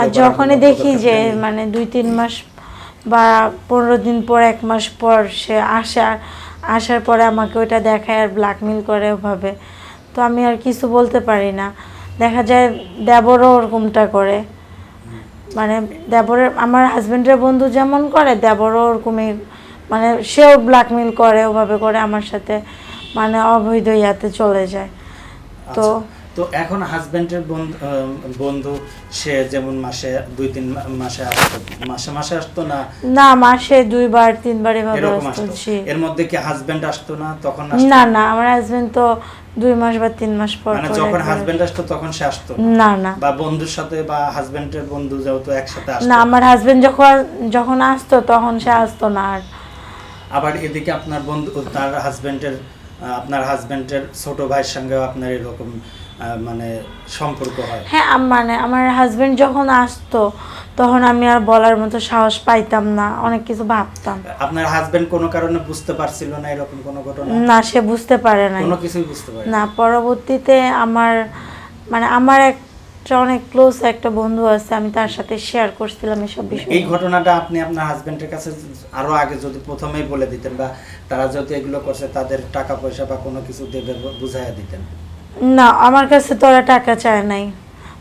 আর যখনই দেখি যে মানে দুই তিন মাস বা পনেরো দিন পর এক মাস পর সে আসে আর আসার পরে আমাকে ওইটা দেখায় আর ব্ল্যাকমেল করে ওভাবে। তো আমি আর কিছু বলতে পারি না। দেখা যায় দেবরও ওরকমটা করে। মানে দেবরের আমার হাজব্যান্ডের বন্ধু যেমন করে দেবরও ওরকমই মানে সেও ব্ল্যাকমেল করে ওভাবে করে আমার সাথে মানে অবৈধ ইয়াতে চলে যায়। তো আচ্ছা, তো এখন হাজবেন্ডের বন্ধু সে যেমন মাসে দুই তিন মাসে আসতো। মাসে মাসে আসতো না? না মাসে দুইবার তিনবার এভাবে এরকম আসতো এর মধ্যে কি হাজবেন্ড আসতো না? তখন আসতো? না না আমার হাজবেন্ড তো দুই মাস বা তিন মাস পর মানে যখন হাজবেন্ড আসতো তখন সে আসতো না? না বা বন্ধুর সাথে বা হাজবেন্ডের বন্ধু যেহেতু একসাথে আসতো? না আমার হাজবেন্ড যখন যখন আসতো তখন সে আসতো না আর। আবার এদিকে আপনার বন্ধু তার হাজবেন্ডের আপনার হাজবেন্ডের ছোট ভাইয়ের সঙ্গে আপনার এরকম মানে সম্পর্ক হয়। হ্যাঁ মানে আমার হাজবেন্ড যখন আসতো তখন আমি আর বলার মতো সাহস পাইতাম না অনেক কিছু ভাবতাম। আপনার হাজবেন্ড কোনো কারণে বুঝতে পারছিল না এরকম কোনো ঘটনা? না সে বুঝতে পারে নাই। কোনো কিছুই বুঝতে পারে না পরবর্তীতে আমার মানে আমার একটা অনেক ক্লোজ একটা বন্ধু আছে আমি তার সাথে শেয়ার করছিলাম এসব বিষয়। এই ঘটনাটা আপনি আপনার হাজবেন্ডের কাছে আরও আগে যদি প্রথমেই বলে দিতেন বা তারা যদি এগুলো করছে তাদের টাকা পয়সা বা কোনো কিছু দেবে বুঝাইয়া দিতেন। না আমার কাছে তো ওরা টাকা চায় নাই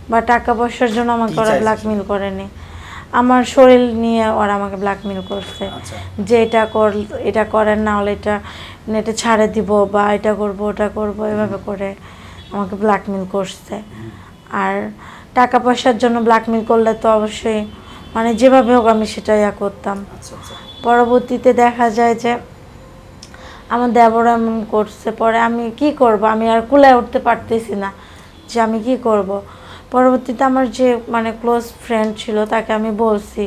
বা টাকা পয়সার জন্য আমাকে ওরা ব্ল্যাকমেল করেনি। আমার শরীর নিয়ে ওরা আমাকে ব্ল্যাকমেল করছে। আচ্ছা। যে এটা কর এটা করেন না হলে এটা নেটে ছাড়ে দিব বা এটা করব ওটা করব এভাবে করে আমাকে ব্ল্যাকমেল করছে। আর টাকা পয়সার জন্য ব্ল্যাকমেল করলে তো অবশ্যই মানে যেভাবে হোক আমি সেটা ইয়া করতাম। আচ্ছা আচ্ছা। পরবর্তীতে দেখা যায় যে আমার দেবর এমন করছে পরে আমি কি করব? আমি আর কুলায় উঠতে পারতেছি না যে আমি কি করব? পরবর্তীতে আমার যে মানে ক্লোজ ফ্রেন্ড ছিল তাকে আমি বলছি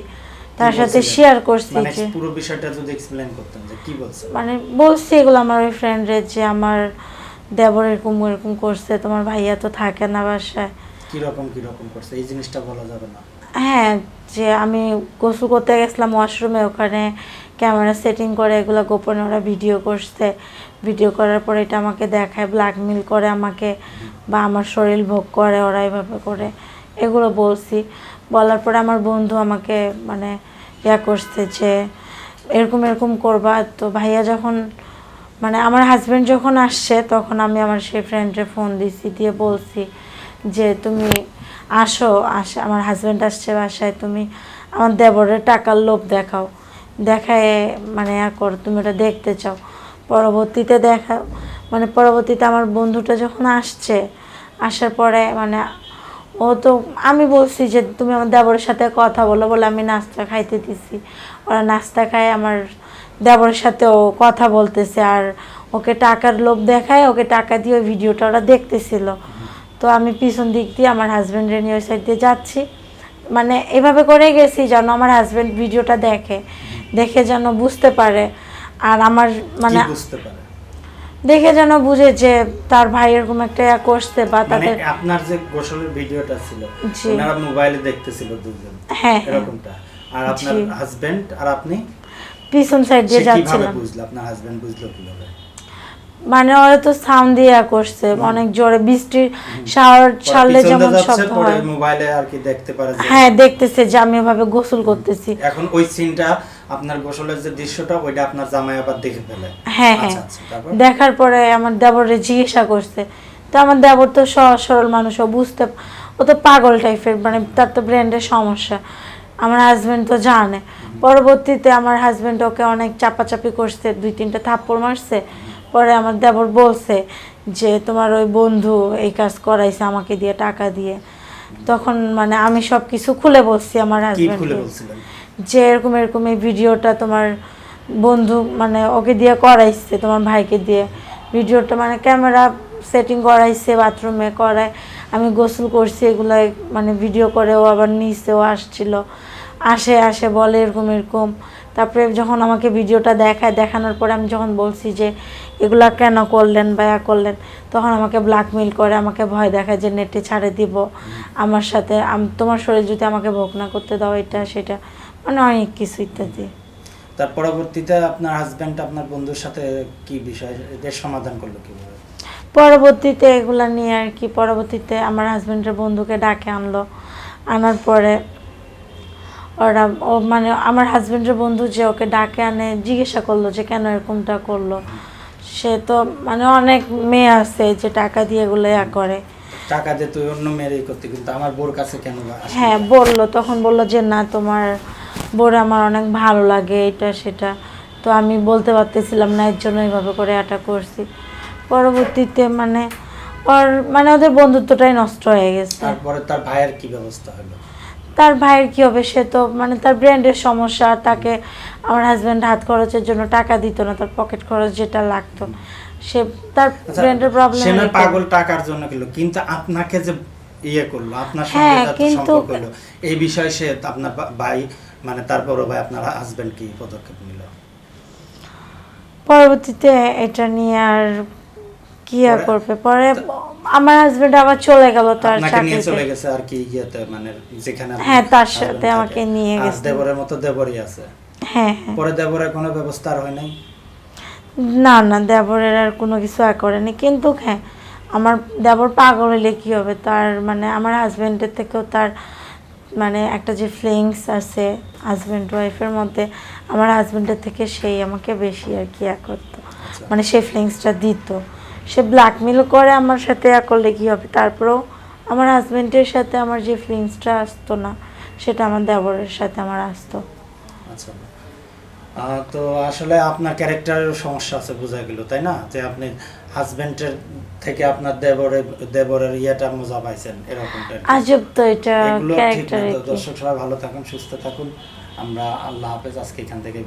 তার সাথে শেয়ার করছি মানে যে পুরো বিষয়টা যদি এক্সপ্লেইন করতেন যে কি বলছেন মানে বলছি এগুলো আমার ওই ফ্রেন্ডের যে আমার দেবর এরকম এরকম করছে তোমার ভাইয়া তো থাকে না বাসায়। কি রকম কি রকম করছে? এই জিনিসটা বলা যাবে না। হ্যাঁ যে আমি গোসল করতে গেছিলাম ওয়াশরুমে ওখানে ক্যামেরা সেটিং করে, এগুলো গোপনে ওরা ভিডিও করছে। ভিডিও করার পরে এটা আমাকে দেখায় ব্ল্যাকমেল করে আমাকে বা আমার শরীর ভোগ করে ওরা এভাবে করে। এগুলো বলছি। বলার পরে আমার বন্ধু আমাকে মানে ইয়া করছে যে, এরকম এরকম করবা। তো ভাইয়া যখন মানে আমার হাজব্যান্ড যখন আসছে, তখন আমি আমার সেই ফ্রেন্ডে ফোন দিছি, দিয়ে বলছি যে, তুমি আসো, আসে, আমার হাজব্যান্ড আসছে বাসায়, তুমি আমার দেবরের টাকার লোভ দেখাও। দেখায় মানে ইয়া করো, তুমি ওটা দেখতে চাও। পরবর্তীতে দেখা মানে পরবর্তীতে আমার বন্ধুটা যখন আসছে, আসার পরে মানে ও তো, আমি বলছি যে, তুমি আমার দেবরের সাথে কথা বলো। বলে আমি নাস্তা খাইতে দিছি। ওরা নাস্তা খায়, আমার দেবরের সাথে ও কথা বলতেছে, আর ওকে টাকার লোভ দেখায়, ওকে টাকা দিয়ে ওই ভিডিওটা ওরা দেখতেছিল। তো আমি পিছন দিক দিয়ে আমার হাজব্যান্ডের নিয়ে ওই সাইড দিয়ে যাচ্ছি। মানে এভাবে করে গেছি যেন আমার হাজব্যান্ড ভিডিওটা দেখে। দেখে যেন বুঝতে পারে। আর আমার মানে বুঝতে পারে? দেখে যেন বুঝে যে তার ভাই এরকম একটা ইয়া করছে বা মানে তাদের আপনার যে গোসলের ভিডিওটা ছিল। ওনারা মোবাইলে দেখতেছিল দুজন হ্যাঁ হ্যাঁ। এরকমটা। আর আপনার হাজবেন্ড আর আপনি? পিছন সাইড দিয়ে কীভাবে যাচ্ছিলাম। বুঝলো? আপনার হাজবেন্ড বুঝলো কীভাবে? মানে ওরা তো সাউন্ড দিয়ে করছে অনেক জোরে বৃষ্টির শাওয়ার ছাড়লে যেমন শব্দ হয়। মোবাইলে আর কি দেখতে পারে হ্যাঁ দেখতেছে যে আমি এভাবে গোসল করতেছি। এখন ওই সিনটা আপনার গোসলের যে দৃশ্যটা ওইটা আপনার জামাই আবার দেখে ফেলে। হ্যাঁ হ্যাঁ। আচ্ছা আচ্ছা তারপর? দেখার পরে আমার দেবরে জিজ্ঞাসা করছে। তো আমার দেবর তো সহজ সরল মানুষ ও বুঝতে ও তো পাগল টাইপের মানে তার তো ব্রেনের সমস্যা। আমার হাজবেন্ড তো জানে। পরবর্তীতে আমার হাজবেন্ড ওকে অনেক চাপাচাপি করছে দুই তিনটা থাপ্পড় মারছে। পরে আমার দেবর বলছে যে তোমার ওই বন্ধু এই কাজ করাইছে আমাকে দিয়ে টাকা দিয়ে। তখন মানে আমি সব কিছু খুলে বলছি আমার কি খুলে হাজবেন্ডকে বলছিলেন? যে এরকম এরকম এই ভিডিওটা তোমার বন্ধু মানে ওকে দিয়ে করাইছে, তোমার ভাইকে দিয়ে। ভিডিওটা মানে ক্যামেরা সেটিং করাইছে বাথরুমে করায়। আমি গোসল করছি, এগুলো মানে ভিডিও করে, ও আবার নিচেও আসছিল। আসে আসে, বলে এরকম এরকম। তারপরে যখন আমাকে ভিডিওটা দেখায়, দেখানোর পরে আমি যখন বলছি যে, এগুলা কেন করলেন বা ইয়া করলেন? তখন আমাকে ব্ল্যাকমেল করে, আমাকে ভয় দেখায় যে, নেটে ছাড়ে দিব। আমার সাথে তোমার শরীর যদি আমাকে ভোগ না করতে দাও, এটা, সেটা। মানে অনেক কিছু ইত্যাদি। তার পরবর্তীতে আপনার হাজবেন্ড আপনার বন্ধুর সাথে কি বিষয় এদের সমাধান করল কীভাবে? পরবর্তীতে এগুলা নিয়ে আর কি পরবর্তীতে আমার হাজবেন্ডের বন্ধুকে ডাকে আনলো। আনার পরে ওরা ও মানে আমার হাজবেন্ডের বন্ধু যে ওকে ডাকে আনে জিজ্ঞাসা করল যে কেন এরকমটা করল। সে তো মানে অনেক মেয়ে আছে যে টাকা দিয়ে এগুলো ইয়া করে। টাকা দিয়ে তুই অন্য মেয়েরই করতে কিন্তু আমার বোর কাছে কেন হ্যাঁ বলল তখন বলল যে না তোমার বোর আমার অনেক ভালো লাগে এটা সেটা। তো আমি বলতে পারতেছিলাম না এর জন্য এইভাবে করে এটা করছি। পরবর্তীতে মানে ওর মানে ওদের বন্ধুত্বটাই নষ্ট হয়ে গেছে। তারপরে তার ভাইয়ের কি ব্যবস্থা হলো? তার ভাইয়ের কি হবে সে তো মানে তার ব্র্যান্ডের সমস্যা তাকে আমার হাজব্যান্ড হাত খরচের জন্য টাকা দিত না তার পকেট খরচ যেটা লাগতো। সে তার আচ্ছা, ব্র্যান্ডের প্রবলেম সে না পাগল টাকার জন্য গেল কিন্তু আপনাকে যে ইয়ে করল আপনার সঙ্গে হ্যাঁ, সম্পর্ক হলো এই বিষয়ে সে আপনার ভাই মানে তার বড় ভাই আপনার হাজবেন্ড কি পদক্ষেপ নিল? পরবর্তীতে এটা নিয়ে আর কি আর করবে? পরে আমার হাজবেন্ড আবার চলে গেল তার নিয়ে চলে গেছে আর কি ইয়েতে মানে যেখানে হ্যাঁ, তার সাথে আমাকে নিয়ে গেছে। দেবরের মতো দেবরই আছে। হ্যাঁ হ্যাঁ। পরে দেবরের কোনো ব্যবস্থা আর হয় নাই? না না দেবরের আর কোনো কিছু আর করেনি কিন্তু হ্যাঁ আমার দেবর পাগল হইলে কি হবে? তার মানে আমার হাজবেন্ডের থেকেও তার মানে একটা যে ফিলিংস আছে হাজব্যান্ড ওয়াইফের মধ্যে আমার হাজব্যান্ডের থেকে সেই আমাকে বেশি আর কি ইয়া করতো। আচ্ছা। মানে সেই ফিলিংসটা দিত। সে ব্ল্যাকমেল করে আমার সাথে ইয়া করলে কী হবে? তারপরেও আমার হাজব্যান্ডের সাথে আমার যে ফিলিংসটা আসতো না সেটা আমার দেবরের সাথে আমার আসতো। আচ্ছা। তো আসলে আপনার ক্যারেক্টারের সমস্যা আছে বোঝা গেল তাই না? যে আপনি হাজবেন্ডের থেকে আপনার দেবরের দেবরের ইয়েটা মজা পাইছেন এরকম আজব তো এটা ক্যারেক্টারে। দর্শক সবাই ভালো থাকুন সুস্থ থাকুন। আমরা আল্লাহ হাফেজ আজকে এখান থেকে